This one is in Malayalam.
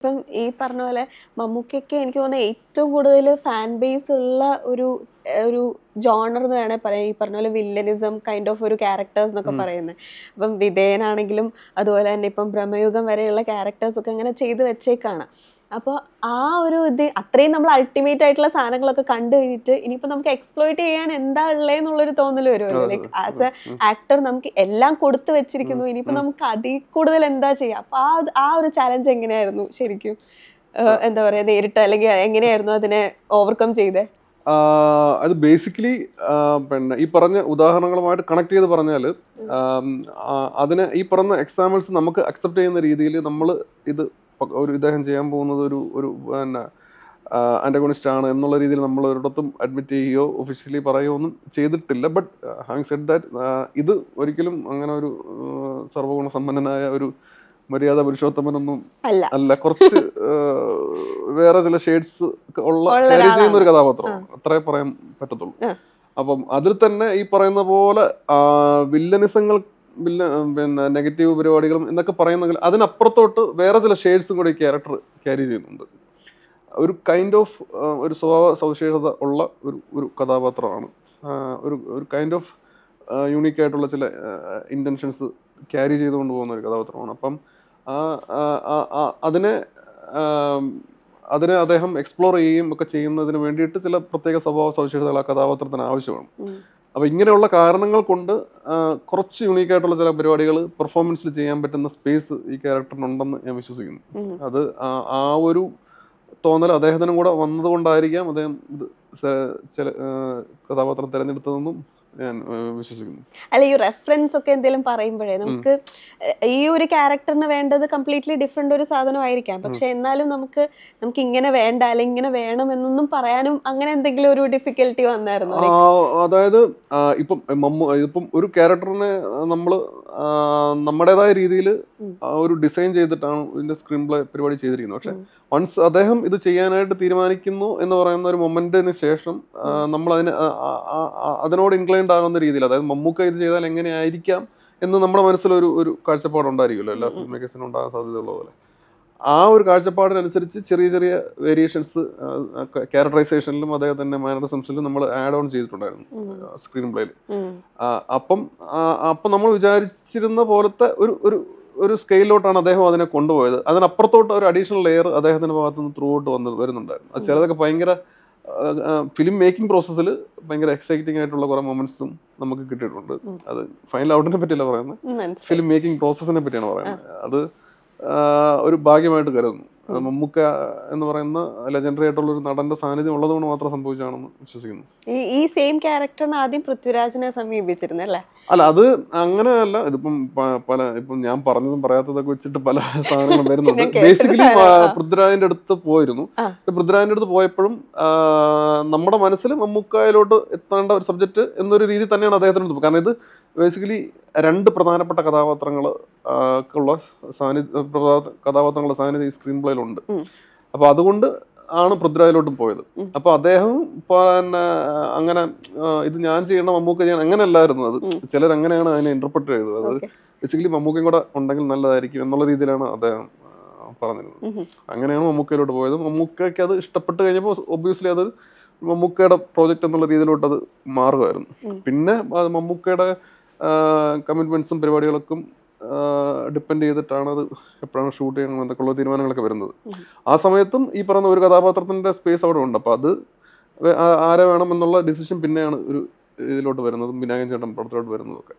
ഇപ്പം ഈ പറഞ്ഞ പോലെ മമ്മൂക്കൊക്കെ എനിക്ക് തോന്നുന്നത് ഏറ്റവും കൂടുതൽ ഫാൻ ബേസ് ഉള്ള ഒരു ഒരു ജോണർ എന്ന് വേണേൽ പറയാം. ഈ പറഞ്ഞ പോലെ വില്ലനിസം കൈൻഡ് ഓഫ് ഒരു ക്യാരക്ടേഴ്സ് എന്നൊക്കെ പറയുന്നത്. അപ്പം വിധേയനാണെങ്കിലും അതുപോലെ തന്നെ ഇപ്പം ബ്രഹ്മയുഗം വരെയുള്ള ക്യാരക്ടേഴ്സ് ഒക്കെ അങ്ങനെ ചെയ്ത് വെച്ചേക്കാണ്. അപ്പോൾ ആ ഒരു ഇത് അത്രയും നമ്മൾ അൾട്ടിമേറ്റ് ആയിട്ടുള്ള സാധനങ്ങളൊക്കെ കണ്ടു കഴിഞ്ഞിട്ട് ഇനിയിപ്പോൾ നമുക്ക് എക്സ്പ്ലോയിറ്റ് ചെയ്യാൻ എന്താ ഉള്ളതെന്നുള്ളൊരു തോന്നൽ വരുമല്ലോ. ലൈക്ക് ആസ് എ ആക്ടർ നമുക്ക് എല്ലാം കൊടുത്തു വെച്ചിരിക്കുന്നു. ഇനിയിപ്പോൾ നമുക്ക് അതിൽ കൂടുതൽ എന്താ ചെയ്യാം? അപ്പോൾ ആ ആ ഒരു ചാലഞ്ച് എങ്ങനെയായിരുന്നു ശരിക്കും? എന്താ പറയുക നേരിട്ട് അല്ലെങ്കിൽ എങ്ങനെയായിരുന്നു അതിനെ ഓവർകം ചെയ്തേ? അത് ബേസിക്കലി പിന്നെ ഈ പറഞ്ഞ ഉദാഹരണങ്ങളുമായിട്ട് കണക്ട് ചെയ്ത് പറഞ്ഞാൽ അതിന് ഈ പറഞ്ഞ എക്സാമ്പിൾസ് നമുക്ക് അക്സെപ്റ്റ് ചെയ്യുന്ന രീതിയിൽ നമ്മൾ ഇത് ഒരു ഇദ്ദേഹം ചെയ്യാൻ പോകുന്നത് ഒരു ഒരു പിന്നെ ആന്റഗോണിസ്റ്റ് ആണ് എന്നുള്ള രീതിയിൽ നമ്മൾ ഒരിടത്തും അഡ്മിറ്റ് ചെയ്യുകയോ ഒഫീഷ്യലി പറയുകയോ ഒന്നും ചെയ്തിട്ടില്ല. ബട്ട് ഹാവിങ് സെഡ് ദാറ്റ് ഇത് ഒരിക്കലും അങ്ങനെ ഒരു സർവഗുണ സമ്പന്നനായ ഒരു മര്യാദ പുരുഷോത്തമനൊന്നും അല്ല. അല്ല. കുറച്ച് വേറെ ചില ഷെയ്ഡ്സ് ഉള്ള ചെയ്യുന്ന ഒരു കഥാപാത്രം. അത്രേ പറയാൻ പറ്റത്തുള്ളൂ. അപ്പം അതിൽ തന്നെ ഈ പറയുന്ന പോലെ വില്ലനിസങ്ങൾ വില്ല പിന്നെ നെഗറ്റീവ് പരിപാടികളും എന്നൊക്കെ പറയുന്നെങ്കിൽ അതിനപ്പുറത്തോട്ട് വേറെ ചില ഷെയ്ഡ്സും കൂടി ക്യാരക്ടർ ക്യാരി ചെയ്യുന്നുണ്ട്. ഒരു കൈൻഡ് ഓഫ് ഒരു സ്വഭാവ സവിശേഷത ഉള്ള ഒരു ഒരു കഥാപാത്രമാണ്. ഒരു ഒരു കൈൻഡ് ഓഫ് യൂണീക്ക് ആയിട്ടുള്ള ചില ഇന്റൻഷൻസ് ക്യാരി ചെയ്തുകൊണ്ട് പോകുന്ന ഒരു കഥാപാത്രമാണ്. അപ്പം അതിനെ അതിനെ അദ്ദേഹം എക്സ്പ്ലോർ ചെയ്യുകയും ഒക്കെ ചെയ്യുന്നതിന് വേണ്ടിയിട്ട് ചില പ്രത്യേക സ്വഭാവ സവിശേഷതകൾ ആ കഥാപാത്രത്തിന് ആവശ്യമാണ്. ഉം. അപ്പൊ ഇങ്ങനെയുള്ള കാരണങ്ങൾ കൊണ്ട് കുറച്ച് യുണീക്ക് ആയിട്ടുള്ള ചില പരിപാടികൾ പെർഫോമൻസിൽ ചെയ്യാൻ പറ്റുന്ന സ്പേസ് ഈ ക്യാരക്ടറിനുണ്ടെന്ന് ഞാൻ വിശ്വസിക്കുന്നു അത് ആ- ഒരു തോന്നൽ അദ്ദേഹത്തിനും കൂടെ വന്നതുകൊണ്ടായിരിക്കാം അദ്ദേഹം ഇത് ചില കഥാപാത്രം തിരഞ്ഞെടുത്തതെന്നും ഞാൻ വിശ്വസിക്കുന്നു. അല്ല ഈ റെഫറൻസ് ഒക്കെ എന്തെങ്കിലും പറയുമ്പോഴേ നമുക്ക് ഈ ഒരു ക്യാരക്ടറിന് വേണ്ടത് കംപ്ലീറ്റ്ലി ഡിഫറെന്റ് ഒരു സാധനമായിരിക്കാം. പക്ഷെ എന്നാലും നമുക്ക് നമുക്ക് ഇങ്ങനെ വേണ്ട അല്ലെങ്കിൽ ഇങ്ങനെ വേണം എന്നൊന്നും പറയാനും അങ്ങനെ എന്തെങ്കിലും ഒരു ഡിഫിക്കൽട്ടി വന്നായിരുന്നു അതായത് ഇപ്പം ഇപ്പം ഒരു ക്യാരക്ടറിനെ നമ്മൾ നമ്മുടേതായ രീതിയിൽ ഒരു ഡിസൈൻ ചെയ്തിട്ടാണ് ഇതിന്റെ സ്ക്രീൻ പ്ലേ പരിപാടി ചെയ്തിരിക്കുന്നത്. പക്ഷെ. വൺസ് അദ്ദേഹം ഇത് ചെയ്യാനായിട്ട് തീരുമാനിക്കുന്നു എന്ന് പറയുന്ന ഒരു മൊമെന്റിന് ശേഷം നമ്മൾ അതിന് അതിനോട് ഇൻക്ലൈൻഡ് ആകുന്ന രീതിയിൽ അതായത് മമ്മൂക്ക ഇത് ചെയ്താൽ എങ്ങനെയായിരിക്കാം എന്ന് നമ്മുടെ മനസ്സിലൊരു ഒരു കാഴ്ചപ്പാട് ഉണ്ടായിരിക്കുമല്ലോ എല്ലാ ഫിലിം മേക്കേഴ്സിനും ഉണ്ടാകാൻ സാധ്യതയുള്ള പോലെ. ആ ഒരു കാഴ്ചപ്പാടിനനുസരിച്ച് ചെറിയ ചെറിയ വേരിയേഷൻസ് ക്യാരക്ടറൈസേഷനിലും അതേ തന്നെ മാനറിസംസിലും നമ്മൾ ആഡ് ഓൺ ചെയ്തിട്ടുണ്ടായിരുന്നു സ്ക്രീൻ പ്ലേയിൽ അപ്പം അപ്പം നമ്മൾ വിചാരിച്ചിരുന്ന പോലത്തെ ഒരു ഒരു ഒരു സ്കെയിലോട്ടാണ് അദ്ദേഹം അതിനെ കൊണ്ടുപോയത്. അതിനപ്പുറത്തോട്ട് ഒരു അഡീഷണൽ ലെയർ അദ്ദേഹത്തിന്റെ ഭാഗത്തുനിന്ന് ത്രൂ ഔട്ട് വന്ന് വരുന്നുണ്ടായിരുന്നു. അത് ചിലതൊക്കെ ഭയങ്കര ഫിലിം മേക്കിംഗ് പ്രോസസ്സിൽ ഭയങ്കര എക്സൈറ്റിംഗ് ആയിട്ടുള്ള കുറെ മൊമെന്റ്സും നമുക്ക് കിട്ടിയിട്ടുണ്ട്. അത് ഫൈനൽ ഔട്ടിനെ പറ്റിയല്ല പറയുന്നത്. ഫിലിം മേക്കിംഗ് പ്രോസസ്സിനെ പറ്റിയാണ് പറയുന്നത്. അത് ഒരു ഭാഗ്യമായിട്ട് കരുതുന്നു. മമ്മൂക്ക എന്ന് പറയുന്ന ലെജൻഡറി ആയിട്ടുള്ള ഒരു നടന്റെ സാന്നിധ്യം ഉള്ളതുകൊണ്ട് മാത്രം സംഭവിച്ചാണെന്ന് വിശ്വസിക്കുന്നു. ഈ സെയിം ക്യാരക്ടറിന് ആദ്യം പൃഥ്വിരാജിനെ സമീപിച്ചിരുന്നു അല്ലേ? അല്ല അത് അങ്ങനെയല്ല ഇതിപ്പം പല ഇപ്പം ഞാൻ പറഞ്ഞതും പറയാത്തതൊക്കെ വെച്ചിട്ട് പല സാധനങ്ങളും വരുന്നുണ്ട്. ബേസിക്കലി. പൃഥ്വിരാജിന്റെ അടുത്ത് പോയിരുന്നു. പൃഥ്വിരാജിന്റെ അടുത്ത് പോയപ്പോഴും നമ്മുടെ മനസ്സിൽ മമ്മൂക്കായിലോട്ട് എത്തേണ്ട ഒരു സബ്ജക്ട് എന്നൊരു രീതി തന്നെയാണ് അദ്ദേഹത്തിന് കാരണം ഇത് ബേസിക്കലി രണ്ട് പ്രധാനപ്പെട്ട കഥാപാത്രങ്ങൾ ഉള്ള സാന്നിധ്യ കഥാപാത്രങ്ങളുടെ സാന്നിധ്യം ഈ സ്ക്രീൻ പ്ലേയിലുണ്ട് അപ്പൊ അതുകൊണ്ട് ആണ് പൃഥ്വിരാജിലോട്ടും പോയത്. അപ്പൊ അദ്ദേഹം പിന്നെ അങ്ങനെ ഇത് ഞാൻ ചെയ്യണം മമ്മൂക്ക ചെയ്യണം അങ്ങനെയല്ലായിരുന്നു അത്. ചിലർ അങ്ങനെയാണ് അതിനെ ഇന്റർപ്രറ്റ് ചെയ്തത്. അത് ബേസിക്കലി മമ്മൂക്കയും കൂടെ ഉണ്ടെങ്കിൽ നല്ലതായിരിക്കും എന്നുള്ള രീതിയിലാണ് അദ്ദേഹം പറഞ്ഞത് പറഞ്ഞിരുന്നത്. അങ്ങനെയാണ് മമ്മൂക്കയിലോട്ട് പോയത്. മമ്മൂക്കയ്ക്ക് അത് ഇഷ്ടപ്പെട്ട് കഴിഞ്ഞപ്പോൾ ഒബ്വിയസ്ലി അത് മമ്മൂക്കയുടെ പ്രോജക്റ്റ് എന്നുള്ള രീതിയിലോട്ട് അത് മാറുമായിരുന്നു. പിന്നെ മമ്മൂക്കയുടെ കമ്മിറ്റ്മെന്റ്സും പരിപാടികൾക്കും ഡിപ്പെൻഡ് ചെയ്തിട്ടാണ് അത് എപ്പോഴാണ് ഷൂട്ട് ചെയ്യണം എന്നൊക്കെയുള്ള തീരുമാനങ്ങളൊക്കെ വരുന്നത്. ആ സമയത്തും ഈ പറയുന്ന ഒരു കഥാപാത്രത്തിന്റെ സ്പേസ് അവിടെ ഉണ്ട്. അപ്പൊ അത് ആരെ വേണം എന്നുള്ള ഡിസിഷൻ പിന്നെയാണ് ഒരു ഇതിലോട്ട് വരുന്നതും വിനായകൻ ചേട്ടൻ പടത്തിലോട്ട് വരുന്നതൊക്കെ